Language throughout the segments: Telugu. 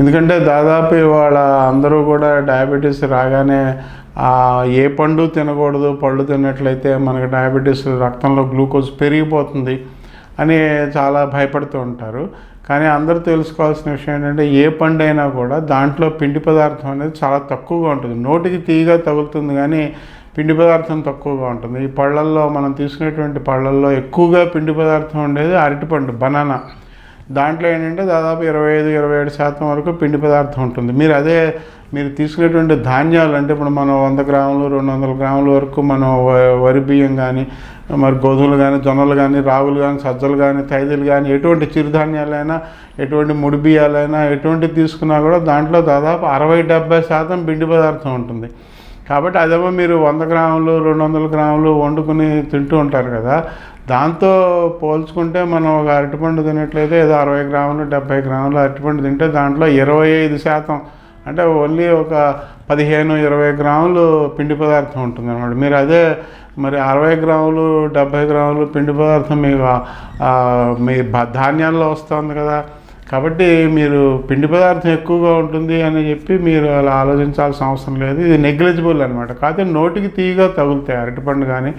ఎందుకంటే దాదాపు ఇవాళ అందరూ కూడా డయాబెటీస్ రాగానే ఏ పండు తినకూడదు పళ్ళు తిన్నట్లయితే మనకి డయాబెటీస్ రక్తంలో గ్లూకోజ్ పెరిగిపోతుంది అని చాలా భయపడుతూ ఉంటారు. కానీ అందరూ తెలుసుకోవాల్సిన విషయం ఏంటంటే ఏ పండు అయినా కూడా దాంట్లో పిండి పదార్థం అనేది చాలా తక్కువగా ఉంటుంది. నోటికి తీగా తగులుతుంది కానీ పిండి పదార్థం తక్కువగా ఉంటుంది. ఈ పళ్ళల్లో మనం తీసుకునేటువంటి పళ్ళల్లో ఎక్కువగా పిండి పదార్థం ఉండేది అరటిపండు బనానా. దాంట్లో ఏంటంటే దాదాపు ఇరవై ఐదు ఇరవై ఏడు శాతం వరకు పిండి పదార్థం ఉంటుంది. మీరు అదే మీరు తీసుకునేటువంటి ధాన్యాలు అంటే ఇప్పుడు మనం వంద గ్రాములు రెండు వందల గ్రాముల వరకు మనం వ- వరి బియ్యం కానీ మరి గోధుమలు కానీ జొన్నలు కానీ రాగులు కానీ సజ్జలు కానీ తైదులు కానీ ఎటువంటి చిరుధాన్యాలైనా ఎటువంటి ముడి బియ్యాలైనా ఎటువంటి తీసుకున్నా కూడా దాంట్లో దాదాపు అరవై డెబ్బై శాతం పిండి పదార్థం ఉంటుంది. కాబట్టి అదేమో మీరు వంద గ్రాములు రెండు వందల గ్రాములు వండుకుని తింటూ ఉంటారు కదా. దాంతో పోల్చుకుంటే మనం ఒక అరటిపండు తినట్లయితే ఏదో అరవై గ్రాములు డెబ్బై గ్రాములు అరటిపండు తింటే దాంట్లో ఇరవై ఐదు శాతం అంటే ఓన్లీ ఒక పదిహేను ఇరవై గ్రాములు పిండి పదార్థం ఉంటుంది అనమాట మీరు అదే మరి అరవై గ్రాములు డెబ్బై గ్రాములు పిండి పదార్థం మీ మీ ధాన్యాల్లో వస్తుంది కదా. కాబట్టి మీరు పిండి పదార్థం ఎక్కువగా ఉంటుంది అని చెప్పి మీరు అలా ఆలోచించాల్సిన అవసరం లేదు. ఇది నెగ్లిజిబుల్ అనమాట కాకపోతే నోటికి తీయగా తగులుతాయి. అరటిపండు కానీ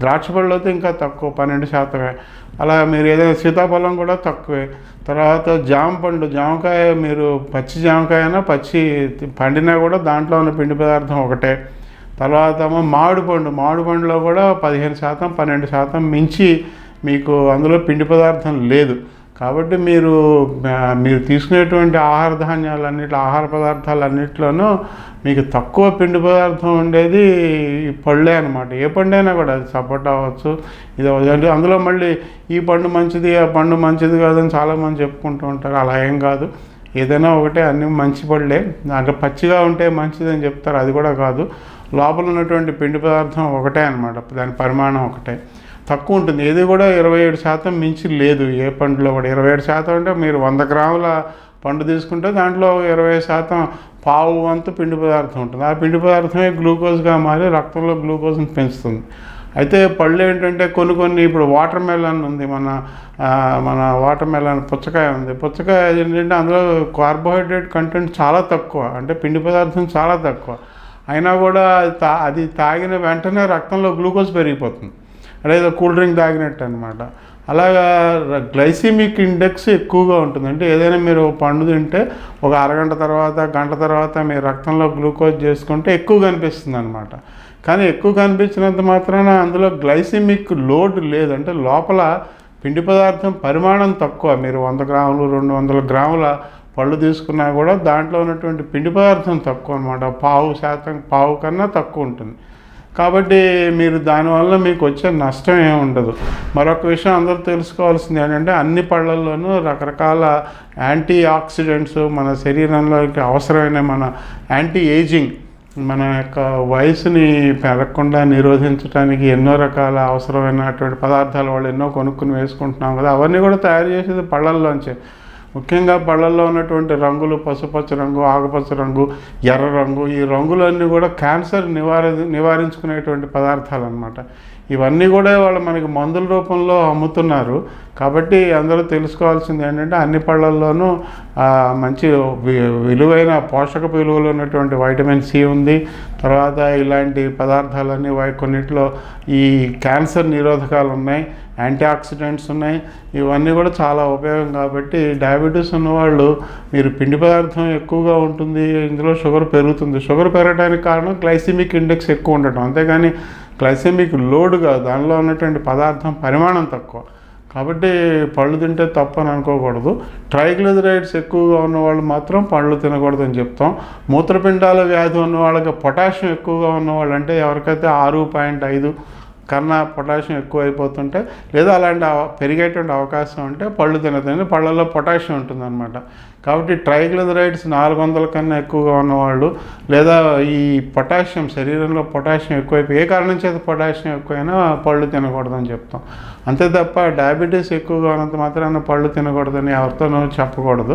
ద్రాక్ష పళ్ళు అయితే ఇంకా తక్కువ పన్నెండు శాతమే. అలా మీరు ఏదైనా సీతాఫలం కూడా తక్కువే. తర్వాత జామ పండు జామకాయ మీరు పచ్చి జామకాయ అయినా పచ్చి పండినా కూడా దాంట్లో ఉన్న పిండి పదార్థం ఒకటే. తర్వాత మామిడి పండు. మామిడి పండులో కూడా పదిహేను శాతం పన్నెండు శాతం మించి మీకు అందులో పిండి పదార్థం లేదు. కాబట్టి మీరు మీరు తీసుకునేటువంటి ఆహార ధాన్యాలన్నిటి ఆహార పదార్థాలు అన్నిట్లోనూ మీకు తక్కువ పిండి పదార్థం ఉండేది ఈ పళ్ళే అనమాట ఏ పండు అయినా కూడా అది సపోటా అవ్వచ్చు ఇది అవ్వచ్చు. అందులో మళ్ళీ ఈ పండు మంచిది ఆ పండు మంచిది కాదని చాలామంది చెప్పుకుంటూ ఉంటారు. అలా ఏం కాదు. ఏదైనా ఒకటే అన్ని మంచి పళ్ళే దాంట్లో పచ్చిగా ఉంటే మంచిదని చెప్తారు. అది కూడా కాదు. లోపల ఉన్నటువంటి పిండి పదార్థం ఒకటే అనమాట దాని పరిమాణం ఒకటే. తక్కువ ఉంటుంది. ఏది కూడా ఇరవై ఏడు శాతం మించి లేదు. ఏ పండులో కూడా ఇరవై ఏడు శాతం అంటే మీరు వంద గ్రాముల పండు తీసుకుంటే దాంట్లో ఇరవై శాతం పావు వంతు పిండి పదార్థం ఉంటుంది. ఆ పిండి పదార్థమే గ్లూకోజ్గా మారి రక్తంలో గ్లూకోజ్ని పెంచుతుంది. అయితే పళ్ళు ఏంటంటే కొన్ని కొన్ని ఇప్పుడు వాటర్ మెలన్ ఉంది మన మన వాటర్ మెలన్ పుచ్చకాయ ఉంది. పుచ్చకాయ ఏంటంటే అందులో కార్బోహైడ్రేట్ కంటెంట్ చాలా తక్కువ. అంటే పిండి పదార్థం చాలా తక్కువ. అయినా కూడా అది తా అది తాగిన వెంటనే రక్తంలో గ్లూకోజ్ పెరిగిపోతుంది. అంటే ఏదో కూల్ డ్రింక్ తాగినట్టు అనమాట అలాగా గ్లైసిమిక్ ఇండెక్స్ ఎక్కువగా ఉంటుంది. అంటే ఏదైనా మీరు పండు తింటే ఒక అరగంట తర్వాత గంట తర్వాత మీ రక్తంలో గ్లూకోజ్ చేసుకుంటే ఎక్కువ కనిపిస్తుంది అనమాట కానీ ఎక్కువ కనిపించినంత మాత్రాన అందులో గ్లైసిమిక్ లోడ్ లేదంటే లోపల పిండి పదార్థం పరిమాణం తక్కువ. మీరు వంద గ్రాములు రెండు వందల గ్రాముల పళ్ళు తీసుకున్నా కూడా దాంట్లో ఉన్నటువంటి పిండి పదార్థం తక్కువ అనమాట పావు శాతం పావు కన్నా తక్కువ ఉంటుంది. కాబట్టి మీరు దానివల్ల మీకు వచ్చే నష్టం ఏమి ఉండదు. మరొక విషయం అందరూ తెలుసుకోవాల్సింది ఏంటంటే అన్ని పళ్ళల్లోనూ రకరకాల యాంటీ ఆక్సిడెంట్స్ మన శరీరంలోకి అవసరమైన మన యాంటీ ఏజింగ్ మన యొక్క వయసుని పెరగకుండా నిరోధించడానికి ఎన్నో రకాల అవసరమైనటువంటి పదార్థాలు వాళ్ళు ఎన్నో కొనుక్కుని వేసుకుంటున్నాం కదా అవన్నీ కూడా తయారు చేసేది పళ్ళల్లోంచే. ముఖ్యంగా పళ్ళల్లో ఉన్నటువంటి రంగులు పసుపచ్చ రంగు ఆకుపచ్చ రంగు ఎర్ర రంగు ఈ రంగులన్నీ కూడా క్యాన్సర్ నివార నివారించుకునేటువంటి పదార్థాలు అనమాట ఇవన్నీ కూడా వాళ్ళు మనకి మందుల రూపంలో అమ్ముతున్నారు. కాబట్టి అందరూ తెలుసుకోవాల్సింది ఏంటంటే అన్ని పళ్ళల్లోనూ మంచి వి- విలువైన పోషక విలువలు ఉన్నటువంటి వైటమిన్ సి ఉంది. తర్వాత ఇలాంటి పదార్థాలన్నీ వాటి కొన్నిట్లో ఈ క్యాన్సర్ నిరోధకాలు ఉన్నాయి యాంటీ ఆక్సిడెంట్స్ ఉన్నాయి. ఇవన్నీ కూడా చాలా ఉపయోగం కాబట్టి డయాబెటీస్ ఉన్నవాళ్ళు మీరు పిండి పదార్థం ఎక్కువగా ఉంటుంది ఇందులో షుగర్ పెరుగుతుంది. షుగర్ పెరగడానికి కారణం గ్లైసిమిక్ ఇండెక్స్ ఎక్కువ ఉండటం. అంతేగాని గ్లైసెమిక్ లోడ్ కాదు దానిలో ఉన్నటువంటి పదార్థం పరిమాణం తక్కువ. కాబట్టి పళ్ళు తింటే తప్పని అనుకోకూడదు. ట్రైగ్లిజరైడ్స్ ఎక్కువగా ఉన్న వాళ్ళు మాత్రం పళ్ళు తినకూడదని చెప్తాం. మూత్రపిండాల వ్యాధి ఉన్న వాళ్ళకి పొటాషియం ఎక్కువగా ఉన్న వాళ్ళు అంటే ఎవరికైతే ఆరు పాయింట్ ఐదు కన్నా పొటాషియం ఎక్కువ అయిపోతుంటే లేదా అలాంటి పెరిగేటువంటి అవకాశం ఉంటే పళ్ళు తినదండి పళ్ళల్లో పొటాషియం ఉంటుందన్నమాట. కాబట్టి ట్రైగ్లిజరైడ్స్ నాలుగు వందల కన్నా ఎక్కువగా ఉన్నవాళ్ళు లేదా ఈ పొటాషియం శరీరంలో పొటాషియం ఎక్కువైపోయి ఏ కారణం చేత పొటాషియం ఎక్కువైనా పళ్ళు తినకూడదని చెప్తాం. అంతే తప్ప డయాబెటీస్ ఎక్కువగా ఉన్నంత మాత్రాన పళ్ళు తినకూడదని ఎవరితోనూ చెప్పకూడదు.